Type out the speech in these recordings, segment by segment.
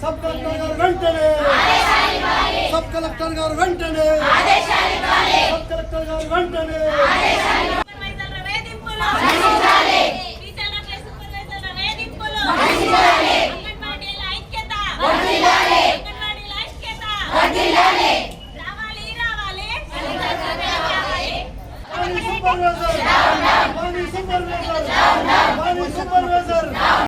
Sub collector గారు వెంటనే sub collector గారు వెంటనే సబ్ కలెక్టర్ గారు వెంటనే సూపర్వైజర్ సూపర్వైజర్ సూపర్వైజర్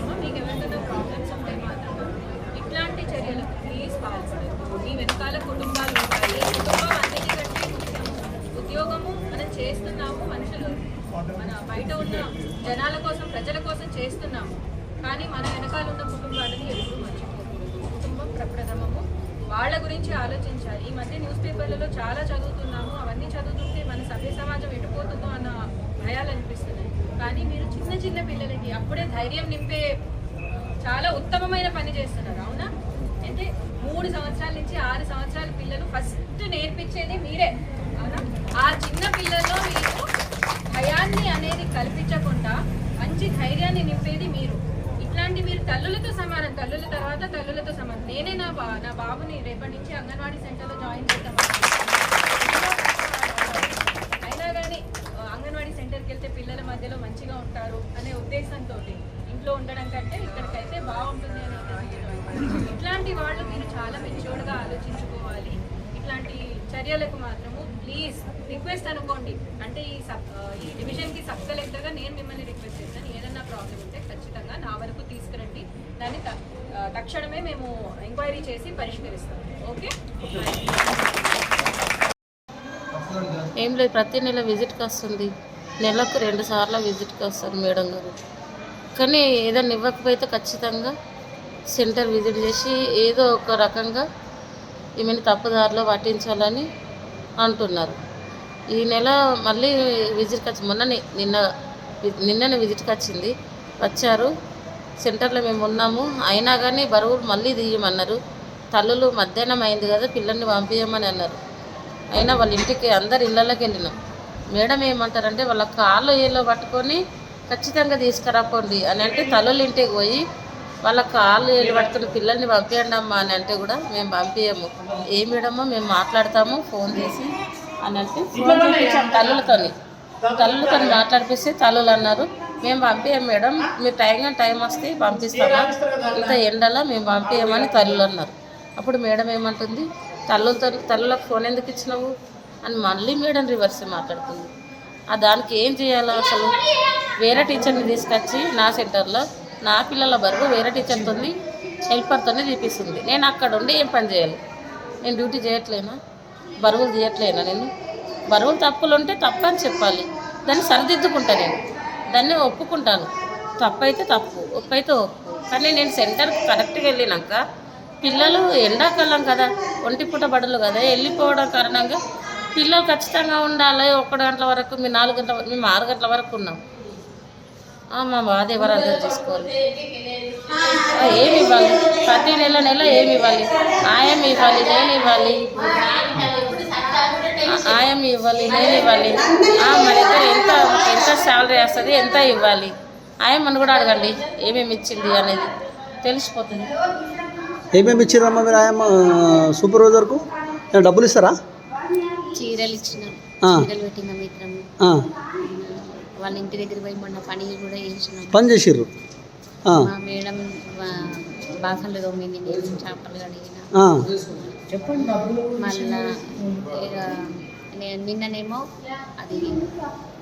మన బయట ఉన్న జనాల కోసం ప్రజల కోసం చేస్తున్నాము కానీ మన వెనకాల ఉన్న కుటుంబాలని ఎప్పుడు మర్చిపోకూడదు. కుటుంబం ప్రప్రథమము. వాళ్ళ గురించి ఆలోచించాలి. ఈ మధ్య న్యూస్ పేపర్లలో చాలా చదువుతున్నాము. అవన్నీ చదువుతుంటే మన సభ్య సమాజం ఎటుపోతుందో అన్న భయాలు అనిపిస్తున్నాయి కానీ మీరు చిన్న చిన్న పిల్లలకి అప్పుడే ధైర్యం నింపే చాలా ఉత్తమమైన పని చేస్తున్నారు. అవునా? అంటే మూడు సంవత్సరాల నుంచి ఆరు సంవత్సరాల పిల్లలు ఫస్ట్ నేర్పించేది మీరే. అవునా? ఆ చిన్న పిల్లలు కల్పించకుండా మంచి ధైర్యాన్ని నింపేది మీరు. ఇట్లాంటి మీరు తల్లులతో సమానం తల్లుల తర్వాత తల్లులతో సమానం. నేనే నా బా నా బాబుని రేపటి నుంచి అంగన్వాడీ సెంటర్లో జాయిన్ చేద్దాం అయినా కానీ అంగన్వాడీ సెంటర్కి వెళ్తే పిల్లల మధ్యలో మంచిగా ఉంటారు అనే ఉద్దేశంతో ఇంట్లో ఉండడం కంటే ఇక్కడికైతే బాగుంటుంది అని ఇట్లాంటి వాళ్ళు మీరు చాలా మెచ్యూర్డ్గా ఆలోచించుకోవాలి. ఇట్లాంటి చర్యలకు మాత్రము ప్లీజ్ రిక్వెస్ట్ అనుకోండి. అంటే ఈ సబ్ ఈ డివిజన్కి సబ్ కలెక్టర్గా నేను మిమ్మల్ని రిక్వెస్ట్ చేస్తాను. ఏదన్నా ప్రాబ్లం ఉంటే ఖచ్చితంగా నా వరకు తీసుకురండి. దాన్ని త- తక్షణమే మేము ఎంక్వైరీ చేసి పరిష్కరిస్తాం ఓకే ఏం లేదు ప్రతి నెల విజిట్కి వస్తుంది. నెలకు రెండు సార్లు విజిట్కి వస్తారు మేడం గారు. కానీ ఏదైనా ఇవ్వకపోతే ఖచ్చితంగా సెంటర్ విజిట్ చేసి ఏదో ఒక రకంగా ఈమెను తప్పుదారిలో పట్టించాలని అంటున్నారు. ఈ నెల మళ్ళీ విజిట్కి వచ్చి మొన్ననే నిన్న నిన్ననే విజిట్కి వచ్చింది. వచ్చారు. సెంటర్లో మేము ఉన్నాము. అయినా కానీ బరువులు మళ్ళీ తీయమన్నారు. తల్లులు మధ్యాహ్నం అయింది కదా పిల్లల్ని పంపించమని అన్నారు. అయినా వాళ్ళ ఇంటికి అందరు ఇళ్ళలోకి వెళ్ళినాం. మేడం ఏమంటారంటే వాళ్ళ కాళ్ళు ఏలో పట్టుకొని ఖచ్చితంగా తీసుకురాపోండి అని అంటే తల్లుల ఇంటికి పోయి వాళ్ళ కాళ్ళు నిలబడుతున్న పిల్లల్ని పంపించండి అమ్మా అని అంటే కూడా మేము పంపించము ఏ మేడమో మేము మాట్లాడతాము ఫోన్ చేసి అని అంటే ఫోన్ చేయించాం తల్లులతోని. తల్లులతో మాట్లాడిపిస్తే తల్లులు అన్నారు మేము పంపించాం మేడం మీరు టైంగా టైం వస్తే పంపిస్తామా? ఇంత ఎండలో మేము పంపించమని తల్లులు అన్నారు. అప్పుడు మేడం ఏమంటుంది తల్లులతో తల్లులకు ఫోన్ ఎందుకు ఇచ్చినావు? అని మళ్ళీ మేడం రివర్స్ మాట్లాడుతుంది. ఆ దానికి ఏం చేయాలో అసలు? వేరే టీచర్ని తీసుకొచ్చి నా సెంటర్లో నా పిల్లల బరువు వేరే టీచర్తో హెల్పర్తోనే తీపిస్తుంది. నేను అక్కడ ఉండి ఏం పని చేయాలి? నేను డ్యూటీ చేయట్లేనా? బరువులు తీయట్లేనా నేను? బరువులు తప్పులు ఉంటే తప్పు అని చెప్పాలి. దాన్ని సరిదిద్దుకుంటా నేను. దాన్ని ఒప్పుకుంటాను. తప్పు అయితే తప్పు ఒప్పు అయితే ఒప్పు. కానీ నేను సెంటర్కి కరెక్ట్గా వెళ్ళినాక పిల్లలు ఎండాకాలం కదా ఒంటి పూట బడులు కదా వెళ్ళిపోవడం కారణంగా పిల్లలు ఖచ్చితంగా ఉండాలి. ఒక్క గంటల వరకు మేము నాలుగు గంటల వరకు మేము ఆరు గంటల వరకు ఉన్నాం. మా బాధ ఎవరు అర్థం చేసుకోవాలి ఆ, ఏమి ఇవ్వాలి? ప్రతి నెల నెల ఏమి ఇవ్వాలి? ఆయం ఇవ్వాలి నేను ఇవ్వాలి. ఆ, ఆయం ఇవ్వాలి నేను ఇవ్వాలి. ఆ, మన దగ్గర ఎంత ఎంత శాలరీ వస్తుంది ఎంత ఇవ్వాలి? ఆయమ్మని కూడా అడగండి ఏమేమి ఇచ్చింది అనేది. తెలిసిపోతుంది. ఏమేమి ఇచ్చారమ్మా మీరు ఆయమ్మ సూపర్వైజర్కు డబ్బులు ఇస్తారా? చీరలు ఇచ్చినాం. చీరలు పెట్టిన మిత్రం వాళ్ళ ఇంటి దగ్గర పోయి మొన్న పని కూడా చేసినాం. పని చేసిర్రు? ఆ, మా మేడం బాసన్లు తోమింది నేను చేపలు కడిగిన. మళ్ళా నిన్ననేమో అది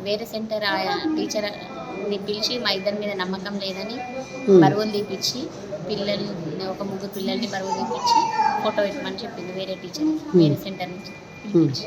వేరే సెంటర్ ఆ టీచర్ని పిలిచి మా ఇద్దరి మీద నమ్మకం లేదని బరువులు తీపిచ్చి పిల్లల్ని ఒక ముగ్గురు పిల్లల్ని బరువులు తీపిచ్చి ఫోటో పెట్టమని చెప్పింది వేరే టీచర్ వేరే సెంటర్ నుంచి పిలిపించి.